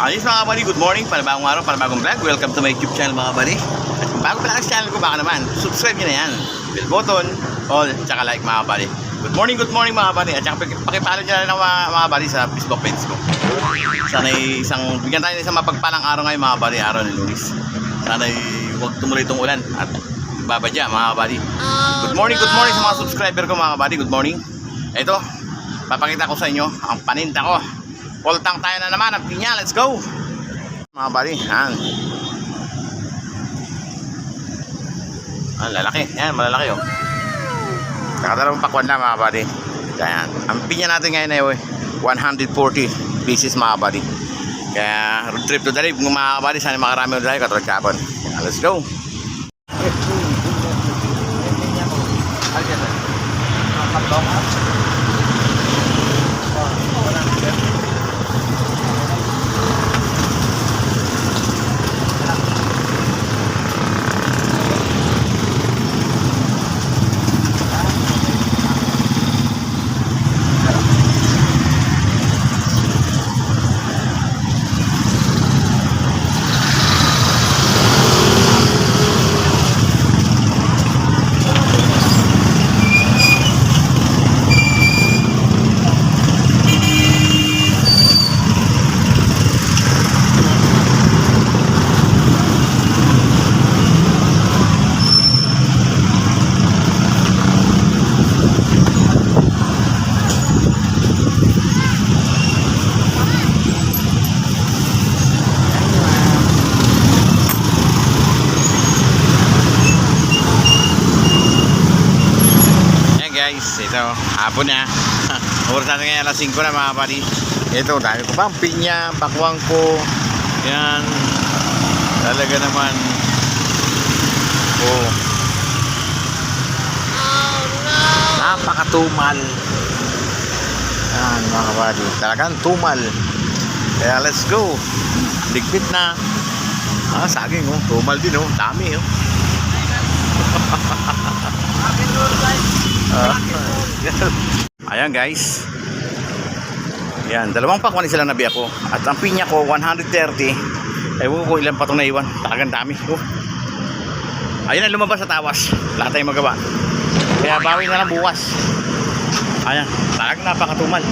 Ayos mga kabali, good morning, panibagong araw, panibagong vlog. Welcome to my YouTube channel mga kabali. At kung bago pa lang sa channel ko, baka naman, subscribe nyo na yan. Bell button, all, tsaka like mga kabali. Good morning, good morning mga kabali. At saka pakipalo nyo na lang mga, mga kabali sa Facebook page ko. Sana isang, bigyan tayo ng isang mapagpalang araw ngayon mga kabali, araw ni Luis. Sana huwag tumuloy itong ulan at babadya mga kabali. Good morning, good morning sa mga subscriber ko mga kabali. Good morning. Ito, papakita ko sa inyo ang paninda ko. Poltang tayo na naman ang pinya. Let's go! Mga buddy, yan. Ang lalaki. Yan, malalaki oh. Nakadalawang pakwan na mga buddy. Yan. Ang pinya natin ngayon ay 140 pieces mga buddy. Kaya road trip to the kung mga buddy, sana makarami ulit tayo katulad kapon. Let's go! Yan guys, ito, hapon na. Oras natin ngayon alas 5 na mga buddy. Ito, dami ko pang pinya, pakwang ko. Yan. Talaga naman. Oh. Napakatumal. Yan mga buddy. Talagang tumal. Kaya let's go. Ligpit na. Ah, saging oh. Tumal din oh. Dami oh. Ah. Ayan guys. Ayan, dalawang pakwan sila nabi ako. At ang pinya ko, 130. Ewan ko ilan pa itong naiwan. Talagang dami. Oh. Ayun na lumabas sa tawas. Lahat tayong magawa. Kaya bawi na lang bukas. Ayan, talagang napakatumal.